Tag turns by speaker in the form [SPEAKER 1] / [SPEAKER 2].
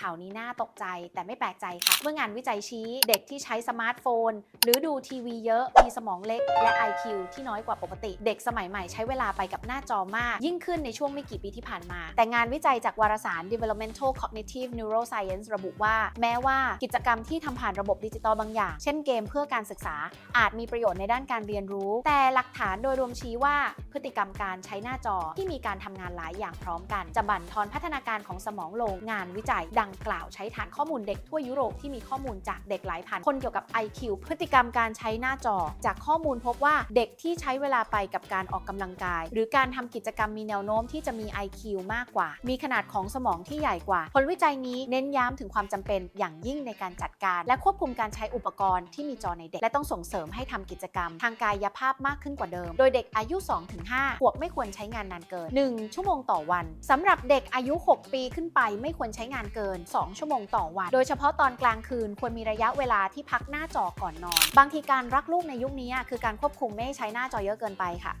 [SPEAKER 1] ข่าวนี้น่าตกใจแต่ไม่แปลกใจค่ะ เมื่องานวิจัยชี้เด็กที่ใช้สมาร์ทโฟน หรือดูทีวีเยอะ มีสมองเล็กและ IQ ที่น้อยกว่าปกติ เด็กสมัยใหม่ใช้เวลาไปกับหน้าจอมาก ยิ่งขึ้นในช่วงไม่กี่ปีที่ผ่านมา แต่งานวิจัยจากวารสาร Developmental Cognitive Neuroscience ระบุว่า แม้ว่ากิจกรรมที่ทำผ่านระบบดิจิตอลบางอย่าง เช่นเกมเพื่อการศึกษา อาจมีประโยชน์ในด้านการเรียนรู้ แต่หลักฐานโดยรวมชี้ว่าพฤติกรรมการใช้หน้าจอที่มีการทำงานหลายอย่างพร้อมกัน จะบั่นทอนพัฒนาการของสมองลงงานวิจัยดังกล่าวใช้ฐานข้อมูลเด็กทั่วยุโรปที่มีข้อมูลจากเด็กหลายพันคนเกี่ยวกับ IQ พฤติกรรมการใช้หน้าจอ จากข้อมูลพบว่าเด็กที่ใช้เวลาไปกับการออกกำลังกาย หรือการทำกิจกรรมมีแนวโน้มที่จะมี IQ มากกว่า มีขนาดของสมองที่ใหญ่กว่า ผลวิจัยนี้เน้นย้ำถึงความจำเป็นอย่างยิ่งในการจัดการ และควบคุมการใช้อุปกรณ์ที่มีจอในเด็ก และต้องส่งเสริมให้ทำกิจกรรม ทางกายภาพมากขึ้นกว่าเดิม โดยเด็กอายุ 2-5 ขวบไม่ควรใช้งานนานเกิน 1 ชั่วโมงต่อวันสำหรับเด็กอายุ 6 ปีขึ้นไปไม่ควรใช้งานเกินน 2 ชั่วโมงต่อวัน โดยเฉพาะตอนกลางคืนควรมีระยะเวลาที่พักหน้าจอก่อนนอน บางทีการรักลูกในยุคนี้คือการควบคุมไม่ให้ใช้หน้าจอเยอะเกินไปค่ะ